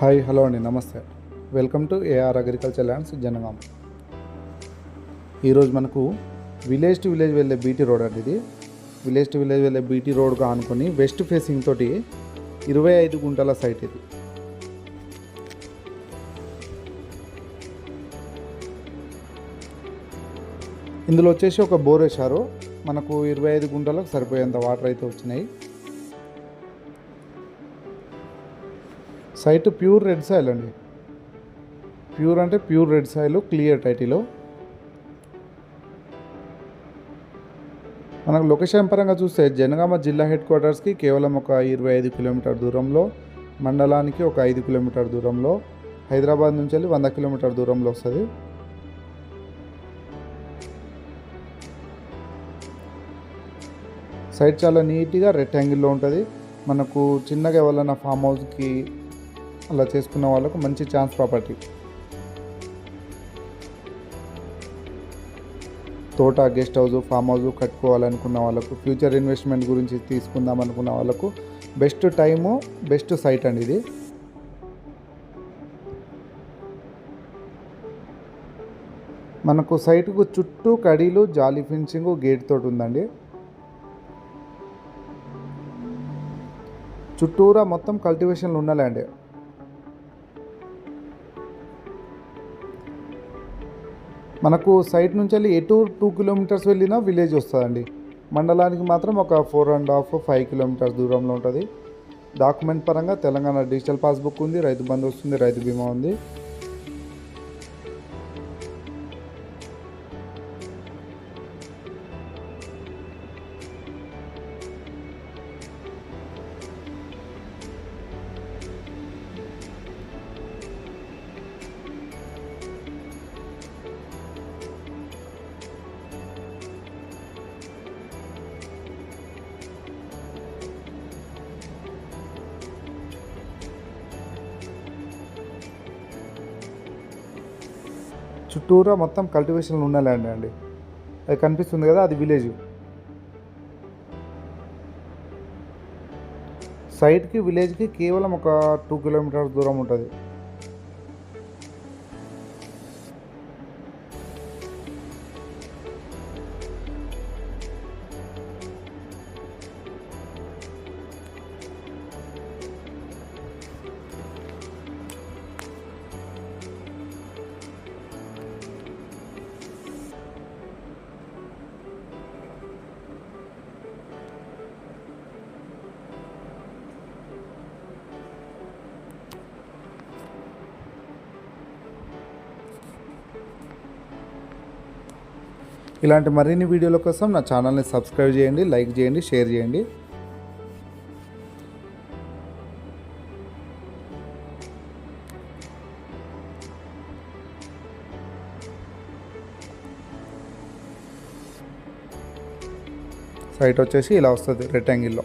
Hi hello అండి నమస్తే. Welcome to AR agriculture lands Jangaon ఈరోజు మనకు విలేజ్ టు విలేజ్ వెళ్ళే బీటీ రోడ్ అండి ఇది. విలేజ్ టు విలేజ్ వెళ్ళే బీటీ రోడ్గా అనుకుని వెస్ట్ ఫేసింగ్ తోటి ఇరవై ఐదు గుంటల సైట్ ఇది. ఇందులో వచ్చేసి ఒక బోర్ వేశారు. మనకు ఇరవై ఐదు గుంటలకు సరిపోయేంత వాటర్ అయితే వచ్చినాయి. సైట్ ప్యూర్ రెడ్ సాయిల్ అండి. ప్యూర్ అంటే ప్యూర్ రెడ్ సాయిల్ క్లియర్ టైటిలో. మనకు లొకేషన్ పరంగా చూస్తే జనగామ జిల్లా హెడ్ క్వార్టర్స్కి కేవలం ఒక ఇరవై ఐదు కిలోమీటర్ దూరంలో మండలానికి ఒక ఐదు కిలోమీటర్ దూరంలో హైదరాబాద్ నుంచి వెళ్ళి వంద కిలోమీటర్ దూరంలో వస్తుంది. సైట్ చాలా నీట్గా రెక్టాంగిల్లో ఉంటుంది. మనకు చిన్నగా ఎవరైనా ఫామ్ హౌస్కి అలా చేసుకున్న వాళ్ళకు మంచి ఛాన్స్ ప్రాపర్టీ తోట గెస్ట్ హౌస్ ఫామ్ హౌస్ కట్టుకోవాలనుకున్న వాళ్ళకు ఫ్యూచర్ ఇన్వెస్ట్మెంట్ గురించి తీసుకుందాం అనుకున్న వాళ్ళకు బెస్ట్ టైము బెస్ట్ సైట్ అండి ఇది. మనకు సైట్కు చుట్టూ కడీలు జాలీ ఫినిషింగ్ గేట్ తోటి ఉందండి. చుట్టూరా మొత్తం కల్టివేషన్లు ఉండాలండి మనకు సైట్ నుంచి వెళ్ళి ఎటు టూ కిలోమీటర్స్ వెళ్ళినా విలేజ్ వస్తుందండి. మండలానికి మాత్రం ఒక four and half five kilometres దూరంలో ఉంటుంది. డాక్యుమెంట్ పరంగా తెలంగాణ డిజిటల్ పాస్బుక్ ఉంది రైతు బంధు వస్తుంది రైతు బీమా ఉంది. చుట్టూరా మొత్తం కల్టివేషన్లు ఉన్న ల్యాండ్ అండి. అది కనిపిస్తుంది కదా అది విలేజ్. సైట్కి విలేజ్కి కేవలం ఒక టూ కిలోమీటర్స్ దూరం ఉంటుంది. ఇలాంటి మరిన్ని వీడియోల కోసం నా ఛానల్ని సబ్స్క్రైబ్ చేయండి లైక్ చేయండి షేర్ చేయండి. సైట్ వచ్చేసి ఇలా వస్తుంది రెక్టాంగిల్లో